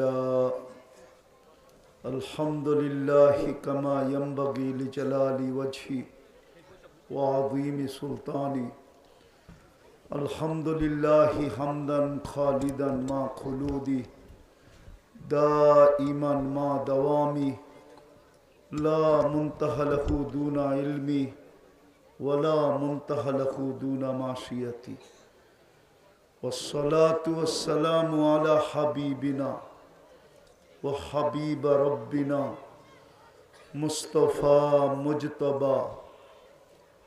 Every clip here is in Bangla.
لله، الحمد لله كما ينبغي لجلال وجهي وعظيم سلطاني الحمد لله حمدا، خالدا مع خلودي دائما مع دوامي لا منتهى له دون علمي ولا منتهى له دون معصيتي والصلاة والسلام على حبيبنا وحبیب ربنا مصطفیٰ مجتبہ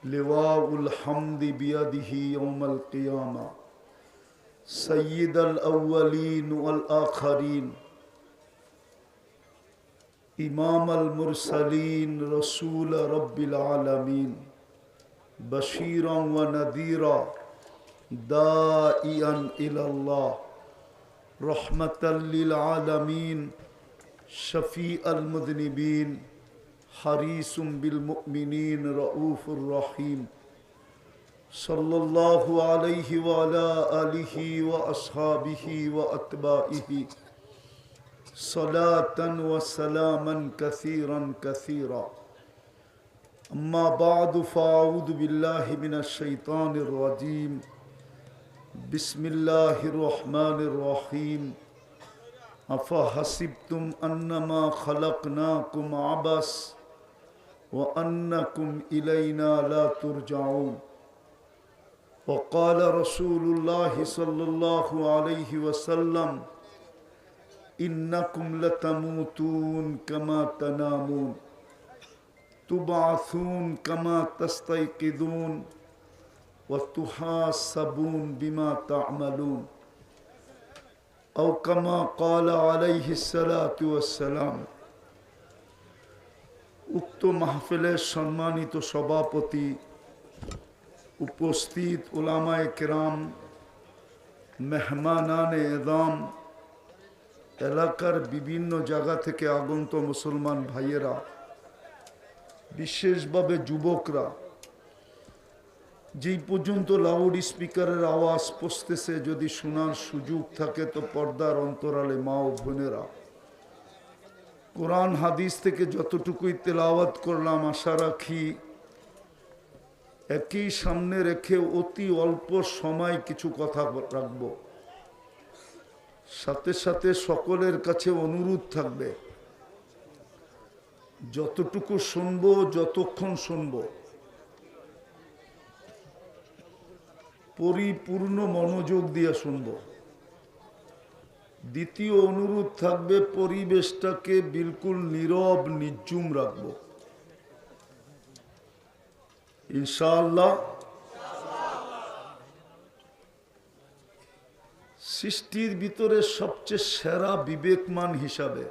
لواء الحمد بیدہ یوم القیامہ سید الاولین والآخرین امام المرسلین رسول رب العالمین بشیرا و ندیرا دائیا الى رحمة للعالمين شفيع المذنبين حريص بالمؤمنين رؤوف رحيم. صلى الله عليه وعلى آله وأصحابه وأتباعه. صلاة وسلاما كثيرا كثيرا. أما بعد فأعوذ بالله من الشيطان الرجيم. بسم الله الرحمن الرحيم أفحسبتم أنما خلقناكم عبس وأنكم إلينا لا ترجعون وقال رسول الله صلى الله عليه وسلم إنكم لتموتون كما تنامون تبعثون كما تستيقظون وتحاسبون بما تعملون أو كما قال عليه الصلاة والسلام উক্ত মাহফিলের সম্মানিত সভাপতি উপস্থিত ওলামায় কেরাম মেহমানানে এদাম এলাকার বিভিন্ন জায়গা থেকে আগন্ত মুসলমান ভাইয়েরা বিশেষভাবে যুবকরা যেই পর্যন্ত লাউড স্পিকারের আওয়াজ পৌঁছতেছে, যদি শোনার সুযোগ থাকে, তো পর্দার অন্তরালে মা ও বোনেরা। কোরআন, হাদিস থেকে যতটুকুই তেলাওয়াত করলাম, আশা রাখি একই সামনে রেখে অতি অল্প সময় কিছু কথা রাখব। সাথে সাথে সকলের কাছে অনুরোধ থাকবে, যতটুকু শুনব, যতক্ষণ শুনব পরিপূর্ণ মনোযোগ দিয়ে শুনব। দ্বিতীয় অনুরোধ থাকবে, পরিবেশটাকে বিলকুল নীরব নির্জুম রাখব। ইনশাআল্লাহ সৃষ্টির ভিতরে সবচেয়ে সেরা বিবেকমান হিসাবে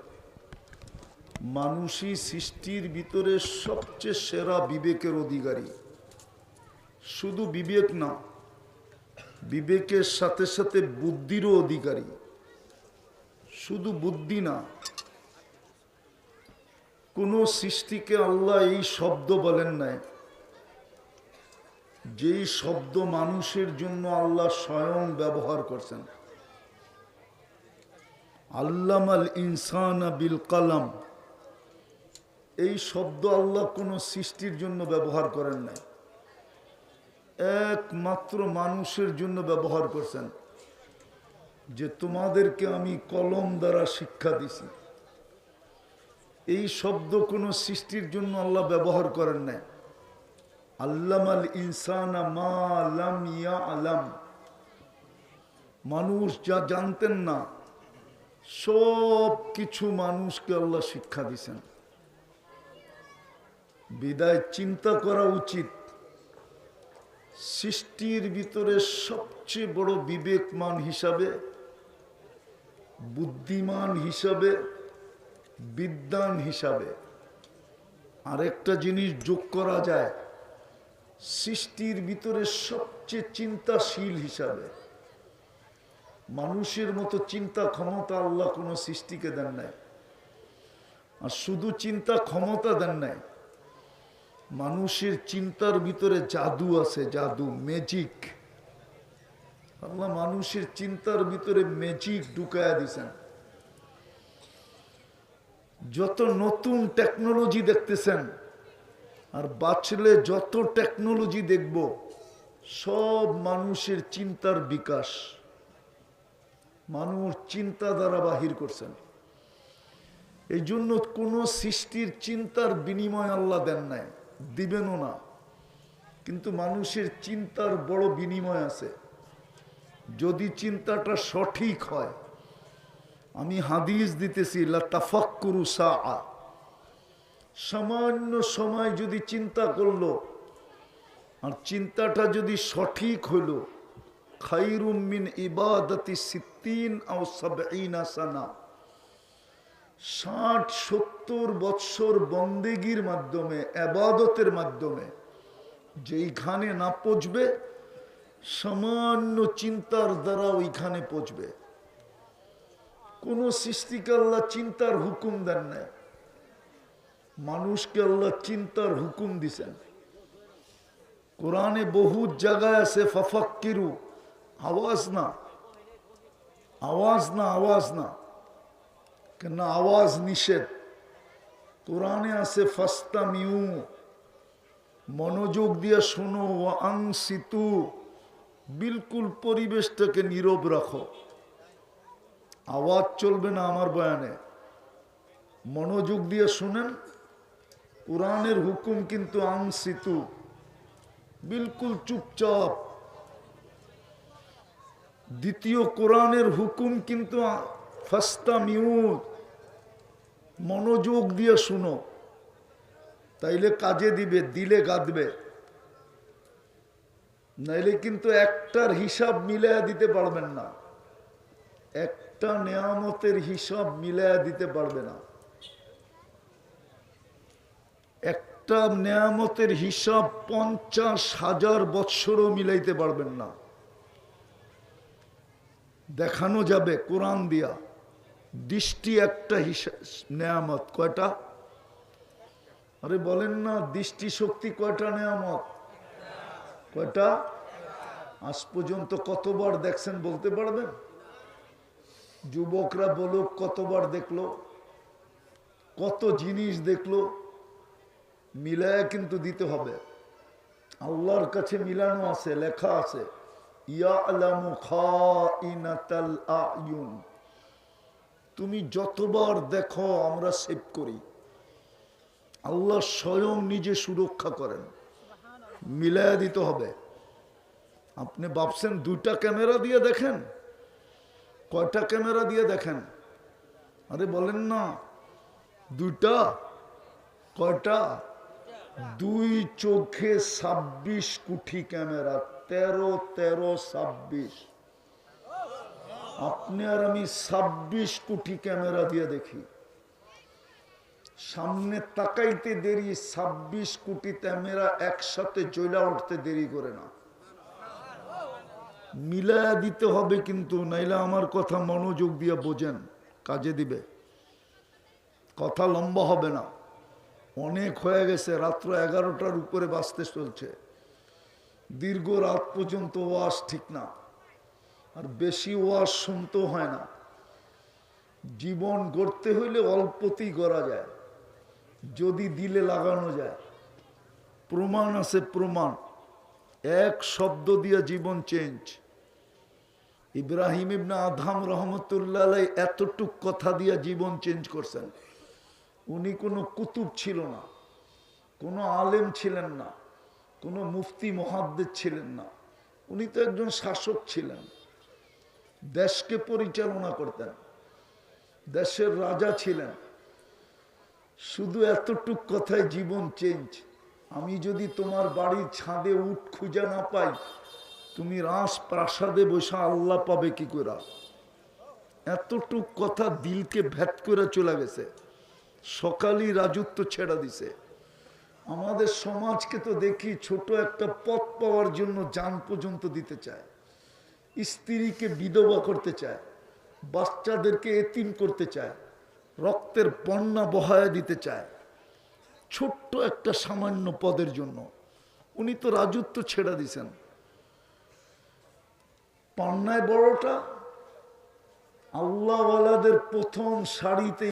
মানুষই সৃষ্টির ভিতরে সবচেয়ে সেরা বিবেকের অধিকারী। শুধু বিবেক না বিবেকের সাথে সাথে বুদ্ধিরও অধিকারী। শুধু বুদ্ধি না, কোন সৃষ্টিকে আল্লাহ এই শব্দ বলেন নাই। যেই শব্দ মানুষের জন্য আল্লাহ স্বয়ং ব্যবহার করছেন। আল্লাম আল ইনসান বিল কালাম। এই শব্দ আল্লাহ কোনো সৃষ্টির জন্য ব্যবহার করেন নাই। একমাত্র মানুষের জন্য ব্যবহার করছেন, যে তোমাদেরকে আমি কলম দ্বারা শিক্ষা দিছি। এই শব্দ কোনো সৃষ্টির জন্য আল্লাহ ব্যবহার করেন নাই। আল্লাম আল ইনসান আলাম মানুষ যা জানতেন না সব কিছু মানুষকে আল্লাহ শিক্ষা দিছেন। বিদায়, চিন্তা করা উচিত। সৃষ্টির ভিতরে সবচেয়ে বড় বিবেকমান হিসাবে, বুদ্ধিমান হিসাবে বিদ্যান হিসাবে আরেকটা জিনিস যোগ করা যায়, সৃষ্টির ভিতরে সবচেয়ে চিন্তাশীল হিসাবে। মানুষের মতো চিন্তা ক্ষমতা আল্লাহ কোনো সৃষ্টিকে দেন নাই। আর শুধু চিন্তা ক্ষমতা দেন নাই মানুষের চিন্তার ভিতরে জাদু আছে, জাদু ম্যাজিক আল্লাহ মানুষের চিন্তার ভিতরে ম্যাজিক ঢুকায়া দিছেন। যত নতুন টেকনোলজি দেখতেছেন, আর বাঁচলে যত টেকনোলজি দেখব, সব মানুষের চিন্তার বিকাশ। মানুষ চিন্তা দ্বারা বাহির করছেন। এই জন্য কোনো সৃষ্টির চিন্তার বিনিময় আল্লাহ দেন নাই। দিবেনও না। কিন্তু মানুষের চিন্তার বড় বিনিময় আছে। যদি চিন্তাটা সঠিক হয়, আমি হাদিস দিতেছি লাফাক্কুরু সা সামান্য সময় যদি চিন্তা করল, আর চিন্তাটা যদি সঠিক হইল খাইরুম মিন ইবাদতি সিদ্দিন আও সানা। ষাট, সত্তর বৎসর বন্দেগীর মাধ্যমে, আবাদতের মাধ্যমে যেইখানে না পচবে সামান্য চিন্তার দ্বারা ওইখানে পচবে কোন সৃষ্টিকে আল্লাহ চিন্তার হুকুম দেন না। মানুষকে আল্লাহ চিন্তার হুকুম দিছেন। কোরআনে বহু জায়গায় আছে, ফাফাক্কিরু, আওয়াজ না আওয়াজ না আওয়াজ না। কেন আওয়াজ নিষেধ। কোরআনে আছে ফাস্তা মিউ মনোযোগ দিয়ে শোনো ও আংসিতু বিলকুল পরিবেশটাকে নীরব রাখো। আওয়াজ চলবে না আমার বয়ানে। মনোযোগ দিয়ে শুনেন, কোরআনের হুকুম কিন্তু আংসিতু বিলকুল চুপচাপ। দ্বিতীয় কোরআনের হুকুম কিন্তু ফাস্তা মিউট মনোযোগ দিয়ে শুনো। তাইলে কাজে দিবে, দিলে গাঁদবে। নাইলে কিন্তু একটার হিসাব মিলাইয়া দিতে পারবেন না। একটা নেয়ামতের হিসাব মিলাইয়া দিতে পারবে না। একটা নেয়ামতের হিসাব পঞ্চাশ হাজার বৎসরও মিলাইতে পারবেন না। দেখানো যাবে কোরআন দিয়া। দৃষ্টি একটা নেয়ামত, কয়টা? আরে বলেন না, দৃষ্টি শক্তি কয়টা নেয়ামত? কয়টা? আজ পর্যন্ত কতবার দেখছেন বলতে পারবেন? যুবকরা বলুক, কতবার দেখল? কত জিনিস দেখল? মিলায় কিন্তু দিতে হবে। আল্লাহর কাছে মিলানো আছে, লেখা আছে, ইয়ালামু খাইনাতাল আয়ুন তুমি যতবার দেখো, আমরা সেভ করি। আল্লাহ স্বয়ং নিজে সুরক্ষা করেন। মিলায়া দিতে হবে। আপনি ভাবছেন দুইটা ক্যামেরা দিয়ে দেখেন? কয়টা ক্যামেরা দিয়ে দেখেন? আরে বলেন না। দুইটা? কয়টা? দুই চোখে ছাব্বিশ কুঠি ক্যামেরা, তেরো তেরো, ছাব্বিশ। আপনি আর আমি ছাব্বিশ কোটি ক্যামেরা দিয়ে দেখি। সামনে তাকাইতে দেরি, ছাব্বিশ কোটি ক্যামেরা একসাথে জয়লা উঠতে দেরি করে না। মিলায়া দিতে হবে কিন্তু, নাইলে আমার কথা মনোযোগ দিয়ে বোঝেন, কাজে দিবে। কথা লম্বা হবে না। অনেক হয়ে গেছে, রাত্র এগারোটার উপরে বাঁচতে চলছে। দীর্ঘ রাত পর্যন্ত ওয়াশ ঠিক না। আর বেশি ওয়াশ শুনতেও হয় না। জীবন গড়তে হইলে অল্পতেই গড়া যায়। যদি দিলে লাগানো যায়। প্রমাণ আছে প্রমাণ। এক শব্দ দিয়ে জীবন চেঞ্জ ইব্রাহিম ইবনা আধাম রহমতুল্লাহ এতটুক কথা দিয়ে জীবন চেঞ্জ করছেন। উনি কোনো কুতুব ছিল না। কোনো আলেম ছিলেন না। কোনো মুফতি মহাদ্দের ছিলেন না। উনি তো একজন শাসক ছিলেন। দেশকে পরিচালনা করতেন। দেশের রাজা ছিলেন। শুধু এতটুক কথায় জীবন চেঞ্জ আমি যদি তোমার বাড়ির ছাদে উঠ খুঁজে না পাই, তুমি রাস প্রাসাদে বসে আল্লাহ পাবে কি করে? এতটুক কথা দিলকে ভেদ করে চলে গেছে। সকালই রাজত্ব ছেড়া দিছে। আমাদের সমাজকে তো দেখি ছোট একটা পথ পাওয়ার জন্য যান পর্যন্ত দিতে চায়। স্ত্রীকে বিধবা করতে চায়, বাচ্চাদেরকে এতিম করতে চায়, রক্তের বন্যা বহায়া দিতে চায়, ছোট্ট একটা সামান্য পদের জন্য। উনি তো রাজত্ব ছেড়ে দিছেন। পান্নায় বড়টা আল্লাহওয়ালাদের প্রথম সারিতে